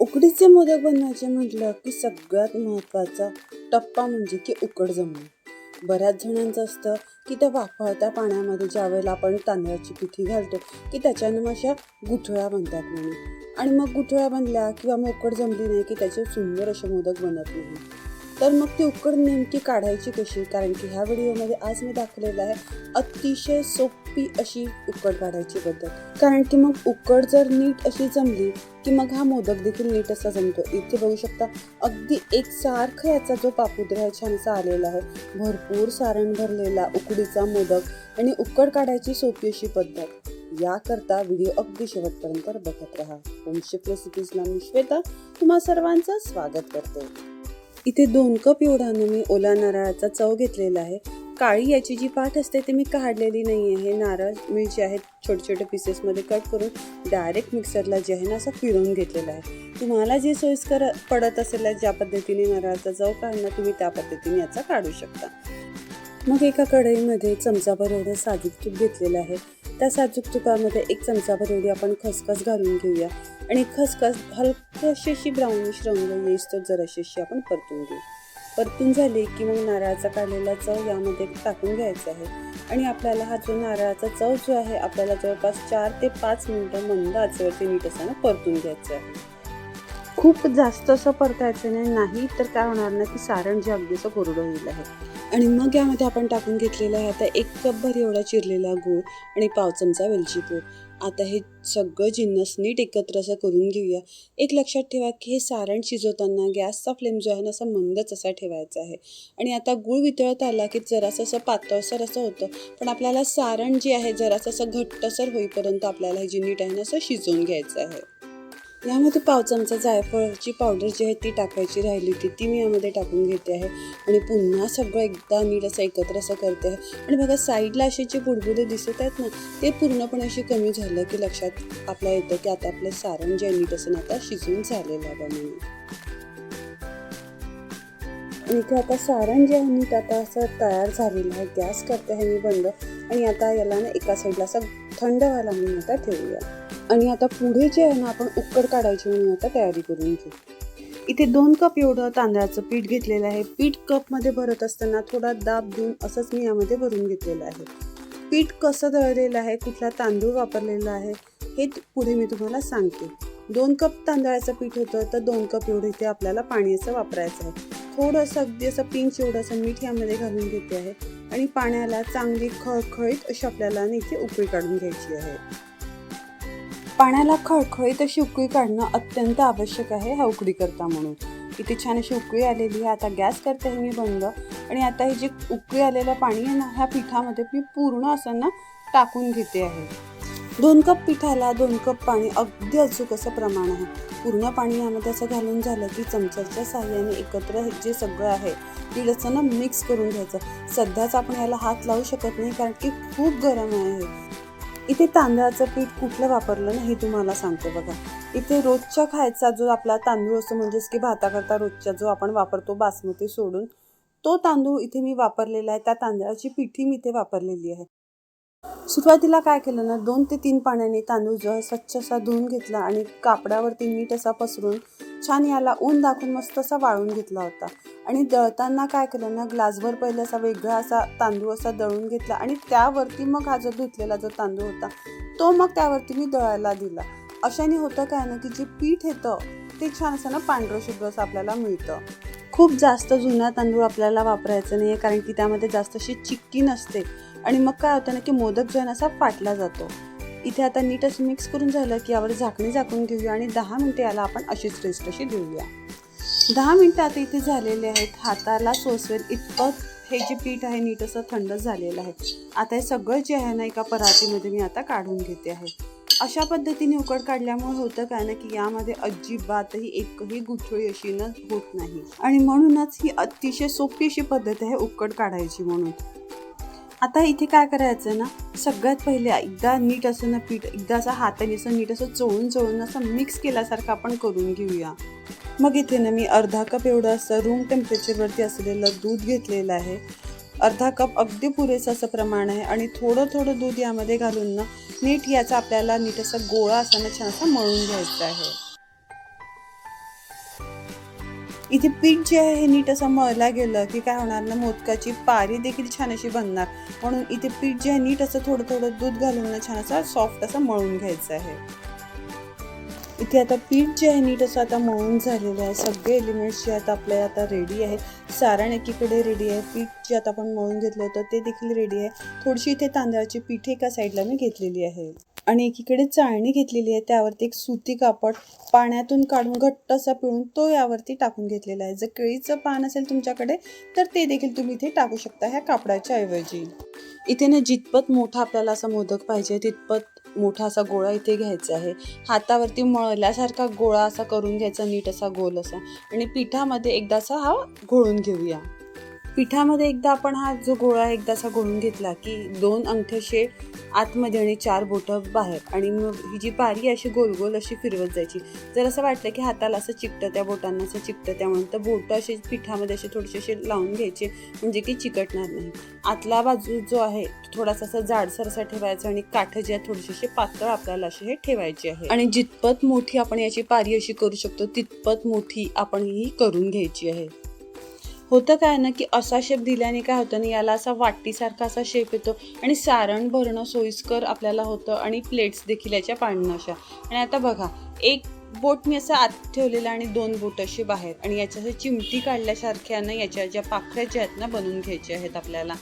उकडीचे मोदक बनवायचे म्हटलं की सगळ्यात महत्त्वाचा टप्पा म्हणजे की उकड जमणे. बऱ्याच जणांचं असतं की त्या वाफळत्या पाण्यामध्ये ज्या वेळेला आपण तांदळाची पिठी घालतो की त्याच्यानं मग अशा गुठळ्या बनतात म्हणून. आणि मग गुठळ्या बनल्या किंवा मग उकड जमली नाही की त्याचे सुंदर असे मोदक बनत नाही. तर मग ती उकड नेमकी काढायची कशी? कारण की ह्या व्हिडिओमध्ये आज मी दाखवलेलं आहे अतिशय सोपं अशी उकड काढायची पद्धत. कारण की मग उकड जर नीट अशी जमली की मग हा मोदक देखील नीट असा जमतो. इथे बघू शकता अगदी एक सारखं याचा जो पापुद्रा आहे छान असा आलेला आहे. भरपूर सारण भरलेला उकडीचा मोदक आणि उकड काढायची सोपी अशी पद्धत. याकरता व्हिडिओ अगदी शेवटपर्यंत बघत राहा. होमशेफ रेसिपीजला मी श्वेता तुम्हा सर्वांचं स्वागत करते. इथे दोन कप एवढ्यानं मी ओला नारळाचा चव घेतलेला आहे. काळी याची जी पाठ असते ती मी काढलेली नाही आहे नारळ मी जे आहेत छोटे छोटे पीसेसमध्ये कट करून डायरेक्ट मिक्सरला जे आहे ना असं फिरवून घेतलेलं आहे. तुम्हाला जे सोयीस्कर पडत असेल ज्या पद्धतीने नारळाचा जव काढणं तुम्ही त्या पद्धतीने याचा काढू शकता. मग एका कढईमध्ये चमचाभर एवढं साजूक तूप घेतलेलं आहे. त्या साजूक तुपामध्ये एक चमचाभर एवढी आपण खसखस घालून घेऊया. आणि खसखस हलकशी ब्राऊनिश रंग येईस तो जराशी आपण परतून घेऊ. परतून झाली की मग नारळाचा काढलेला चव यामध्ये टाकून घ्यायचा आहे. आणि आपल्याला हा जो नारळाचा चव जो आहे आपल्याला जवळपास चार ते पाच मिनटं मंद आचेवरती नीट असताना परतून घ्यायचं आहे. खूप जास्त असं परतायचं नाही नाही तर काय होणार ना की सारण जे अगदी असं कोरडं होईल आहे. आणि मग यामध्ये आपण टाकून घेतलेलं आहे आता एक कपभर एवढा चिरलेला गूळ आणि पाव चमचा वेलची पूड. आता हे सगळं जिन्नस नीट एकत्र असं करून घेऊया. एक लक्षात ठेवा की हे सारण शिजवताना गॅसचा फ्लेम जो आहे ना असा मंदच असा ठेवायचा आहे. आणि आता गूळ वितळत आला की जरासं असं पातळसर असं होतं. पण आपल्याला सारण जे आहे जरासं असं घट्टसर होईपर्यंत आपल्याला हे जे नीट आहे ना असं शिजवून घ्यायचं आहे. यामध्ये पाव चमचा जायफळची पावडर जी आहे ती टाकायची राहिली होती ती मी यामध्ये टाकून घेते आहे. आणि पुन्हा सगळं एकदा नीट असं एकत्र असं करते आहे. आणि बघा साईडला असे जे बुडबुडे दिसत आहेत ना ते पूर्णपणे अशी कमी झालं की लक्षात आपल्या येतं की आता आपलं सारण जे आहे नीट असं आता शिजून झालेलं आहे म्हणून. आणि इथे आता सारण जे आहे नीट आता असं तयार झालेलं आहे गॅस करते आहे मी बंद. आणि आता याला ना एका साईडला असं थंड व्हायला म्हणून आता ठेवूया. आणि आता पुढे जे आहे ना आपण उक्कड काढायची म्हणून आता तयारी करून घेऊ. इथे दोन कप एवढं तांदळाचं पीठ घेतलेलं आहे. पीठ कपमध्ये भरत असताना थोडा दाब देऊन असंच मी यामध्ये भरून घेतलेलं आहे. पीठ कसं दळलेलं आहे कुठला तांदूळ वापरलेला आहे हे पुढे मी तुम्हाला सांगते. दोन कप तांदळाचं पीठ होतं तर दोन कप एवढं इथे आपल्याला पाणी असं वापरायचं आहे. थोडंसं अगदी असं पिंच एवढंसं मीठ यामध्ये घालून घेते आहे. आणि पाण्याला चांगली खळखळीत अशी आपल्याला इथे उकळी काढून घ्यायची आहे. पाण्याला खळखळीत अशी उकळी काढणं अत्यंत आवश्यक आहे हा उकळी करता म्हणून. इथे छान अशी उकळी आलेली आहे. आता गॅस करते मी बंद. आणि आता हे जे उकळी आलेलं पाणी आहे ना ह्या पिठामध्ये मी पूर्ण असं ना टाकून घेते आहे. दोन कप पिठाला दोन कप पाणी अगदी अचूक असं प्रमाण आहे. पूर्ण पाणी यामध्ये असं घालून झालं की चमच्याच्या साह्याने एकत्र जे सगळं आहे ते असं ना मिक्स करून घ्यायचं. सध्याच आपण याला हात लावू शकत नाही कारण की खूप गरम आहे. इथे तांदळाचं पीठ कुठलं वापरलं ना हे तुम्हाला सांगते बघा. इथे रोजच्या खायचा जो आपला तांदूळ असतो म्हणजेच की भाताकरता रोजच्या जो आपण वापरतो बासमती सोडून तो तांदूळ इथे मी वापरलेला आहे. त्या तांदळाची पिठी मी इथे वापरलेली आहे. सुरुवातीला काय केलं ना दोन ते तीन पाण्याने तांदूळ जो स्वच्छ असा धुवून घेतला आणि कापडावरती मीठ असा पसरून छान याला ऊन दाखवून मस्त असा वाळून घेतला होता. आणि दळताना काय केलं ना ग्लासभर पहिले असा वेगळा असा तांदूळ असा दळून घेतला आणि त्यावरती मग हा जो धुतलेला जो तांदूळ होता तो मग त्यावरती मी दळायला दिला. अशाने होतं काय ना की जे पीठ येतं ते छान असं ना पांढरं शुभ्र असं आपल्याला मिळतं. खूप जास्त जुना तांदूळ आपल्याला वापरायचं नाही आहे कारण की त्यामध्ये जास्त अशी चिक्की नसते. आणि मग काय होतं ना की मोदक जो आहे ना असा फाटला जातो. इथे आता नीट असं मिक्स करून झालं की यावर झाकणी झाकून घेऊया आणि दहा मिनटं याला आपण अशीच रेस्ट अशी देऊया. दहा मिनटं आता इथे झालेले आहेत. हाताला सोसवेल. इतपत हे जे पीठ आहे नीट असं थंड झालेलं आहे. आता हे सगळं जे आहे ना एका परातीमध्ये मी आता काढून घेते आहे. अशा पद्धतीने उकड काढल्यामुळे होतं काय ना की यामध्ये अजिबातही एकही गुठळी अशी न होत नाही. आणि म्हणूनच ही अतिशय सोपी अशी पद्धत आहे उकड काढायची म्हणून. आता इथे काय करायचं ना सगळ्यात पहिले एकदा नीट असं ना पीठ एकदा असं हाताने असं नीट असं चोळून चोळून असं मिक्स केल्यासारखं आपण करून घेऊया. मग इथे ना मी अर्धा कप एवढं असं रूम टेम्परेचरवरती असलेलं दूध घेतलेलं आहे. अर्धा कप अगदी पुरेसं असं प्रमाण आहे आणि थोडं थोडं दूध यामध्ये घालून ना नीट याचा आपल्याला नीट असं गोळा असं ना छान असं मळून घ्यायचं आहे. इथे पीठ जे आहे हे नीट असं मळला गेलं की काय होणार ना मोदकाची पारी देखील छान अशी बनणार. म्हणून इथे पीठ जे आहे नीट असं थोडं थोडं दूध घालून ना छान असं सॉफ्ट असं मळून घ्यायचं आहे. इथे आता पीठ जे आहे नीट असं आता मळून झालेलं आहे. सगळे एलिमेंट्स जे आहेत आपले आता रेडी आहे सारण एकीकडे रेडी आहे. पीठ जे आता आपण मळून घेतलं होतं ते देखील रेडी आहे. थोडीशी इथे तांदळाची पीठ एका साईडला मी घेतलेली आहे. आणि एकीकडे चाळणी घेतलेली आहे त्यावरती एक सुती कापड पाण्यातून काढून घट्ट असा पिळून तो यावरती टाकून घेतलेला आहे. जर केळीचं पान असेल तुमच्याकडे तर ते देखील तुम्ही इथे टाकू शकता ह्या कापडाच्या ऐवजी. इथे ना जितपत मोठा आपल्याला असा मोदक पाहिजे तितपत मोठा असा गोळा इथे घ्यायचा आहे. हातावरती मळल्यासारखा गोळा असा करून घ्यायचा नीट असा गोल असा. आणि पिठामध्ये एकदा असा हा घोळून घेऊया. पिठामध्ये एकदा आपण हा जो गोळा एकदा असा घोळून घेतला की दोन अंगठ्याशे आतमध्ये आणि चार बोटं बाहेर. आणि मग ही जी पारी अशी गोल गोल अशी फिरवत जायची. जर असं वाटलं की हाताला असं चिकटं त्या बोटांना असं चिकटं त्यामुळे तर बोटं असे पिठामध्ये असे थोडेसे असे लावून घ्यायचे म्हणजे की चिकटणार नाही. आतला बाजू जो आहे थोडासा असा जाडसर असा ठेवायचा आणि काठ जे आहे थोडेसे असे पातळ आपल्याला असे हे ठेवायचे आहे. आणि जितपत मोठी आपण याची पारी अशी करू शकतो तितपत मोठी आपण ही करून घ्यायची आहे. होतं काय ना की असा शेप दिल्याने काय होतं ना याला असा वाटीसारखा असा शेप येतो आणि सारण भरणं सोयीस्कर आपल्याला होतं आणि प्लेट्स देखील याच्या पाडणं अशा. आणि आता बघा एक बोट मी असं आत ठेवलेलं आणि दोन बोट अशी बाहेर आणि याच्या चिमटी काढल्यासारख्या ना याच्या ज्या पाखऱ्या ज्या आहेत ना बनवून घ्यायच्या आहेत आपल्याला.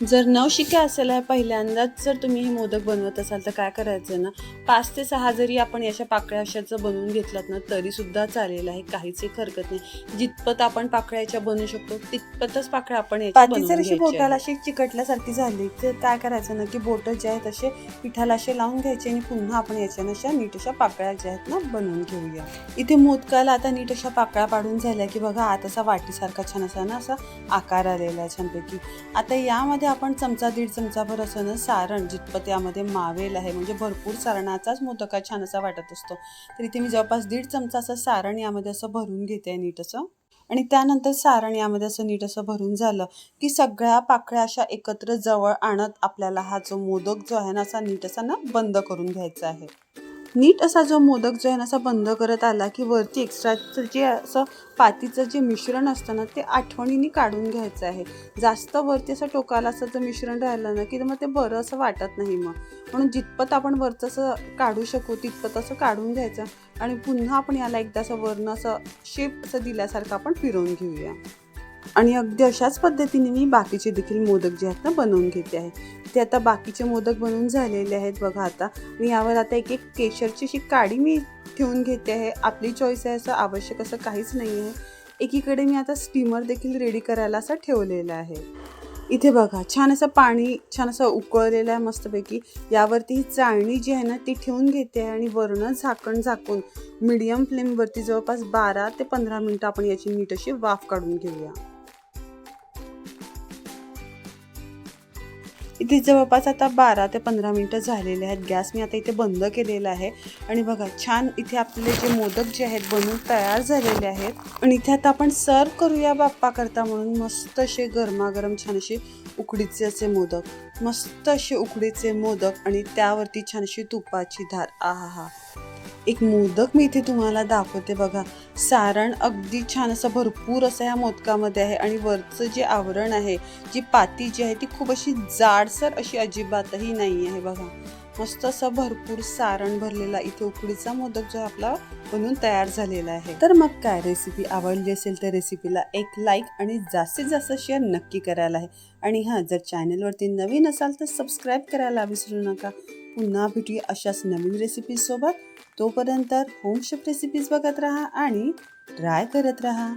जर नवशिका असेल पहिल्यांदाच जर तुम्ही हे मोदक बनवत असाल तर काय करायचं ना? पाच ते सहा जरी आपण याच्या पाकळ्या अशाचं बनवून घेतलात ना तरी सुद्धा चालेल आहे काहीच एक हरकत नाही. जितपत आपण पाकळ्याच्या बनवू शकतो तितपतच पाकळ्या आपण याच्या जर अशी बोटाला. अशी चिकटल्यासारखी झाली तर काय करायचं ना की बोटं जे आहेत असे पिठाला असे लावून घ्यायचे आणि पुन्हा आपण याच्यानं अशा नीट अशा पाकळ्या ज्या आहेत ना बनवून घेऊया. इथे मोदकाला आता नीट अशा पाकळ्या पाडून झाल्या की बघा आत असा वाटीसारखा छान असा ना असा आकार आलेला आहे छानपैकी. आता यामध्ये आपण चमचा दीड चमचाभर असं ना सारण जितपत यामध्ये मावेल आहे म्हणजे भरपूर सारणाचाच मोदक हा छान असा वाटत असतो. तर इथे मी जवळपास दीड चमचा असं सारण यामध्ये असं भरून घेते नीट असं. आणि त्यानंतर सारण यामध्ये असं नीट असं भरून झालं की सगळ्या पाकळ्या अशा एकत्र जवळ आणत आपल्याला हा जो मोदक जो आहे ना असा नीट असा ना बंद करून घ्यायचा आहे. नीट असा जो मोदक जो आहे ना असा बंद करत आला की वरती एक्स्ट्राचं जे असं पातीचं जे मिश्रण असतं ना ते आठवणीने काढून घ्यायचं आहे. जास्त वरती असं टोकाला असं जर मिश्रण राहिलं ना की मग ते बरं असं वाटत नाही मग. म्हणून जितपत आपण वरचं असं काढू शकू तितपत असं काढून घ्यायचं. आणि पुन्हा आपण याला एकदा असं वरनं असं शेप असं दिल्यासारखं आपण फिरवून घेऊया. आणि अगदी अशाच पद्धतीने मी बाकीचे देखील मोदक जे आहेत ना बनवून घेते आहे. ते आता बाकीचे मोदक बनवून झालेले आहेत. बघा आता मी यावर आता एक एक केशरची अशी काडी मी ठेवून घेते आहे. आपली चॉईस आहे असं आवश्यक असं काहीच नाही आहे एकीकडे मी आता स्टीमर देखील रेडी करायला असं ठेवलेलं आहे. इथे बघा छान असं पाणी छान असं उकळलेलं आहे मस्तपैकी यावरती ही चाळणी जी आहे ना ती ठेवून घेते आणि वरनं झाकण झाकून मीडियम फ्लेमवरती जवळपास बारा ते पंधरा मिनटं आपण याची नीट अशी वाफ काढून घेऊया. इथे जवळपास आता बारा ते पंधरा मिनटं झालेले आहेत. गॅस मी आता इथे बंद केलेला आहे. आणि बघा छान इथे आपले जे मोदक जे आहेत बनवून तयार झालेले आहेत. आणि इथे आता आपण सर्व करूया बाप्पा करता म्हणून. मस्त असे गरमागरम छान असे उकडीचे असे मोदक. मस्त असे उकडीचे मोदक आणि त्यावरती छान अशी तुपाची धार. आहा हा एक मोदक मी इथे तुम्हाला दाखवते बघा. सारण अगदी छान असं भरपूर असं ह्या मोदकामध्ये आहे आणि वरचं जे आवरण आहे जी पाती जी आहे ती खूप अशी जाडसर अशी अजिबातही नाही आहे बघा. मस्त असं भरपूर सारण भरलेला इथे उकडीचा मोदक जो आपला बनून तयार झालेला आहे. तर मग काय रेसिपी आवडली असेल तर रेसिपीला एक लाईक आणि जास्तीत जास्त शेअर नक्की करायला आहे. आणि हां जर चॅनलवरती नवीन असाल तर सबस्क्राईब करायला विसरू नका. पुन्हा भेटूया अशाच नवीन रेसिपीजसोबत तोपर्यंत होम शेफ रेसिपीज बघत राहा आणि ट्राय करत राहा.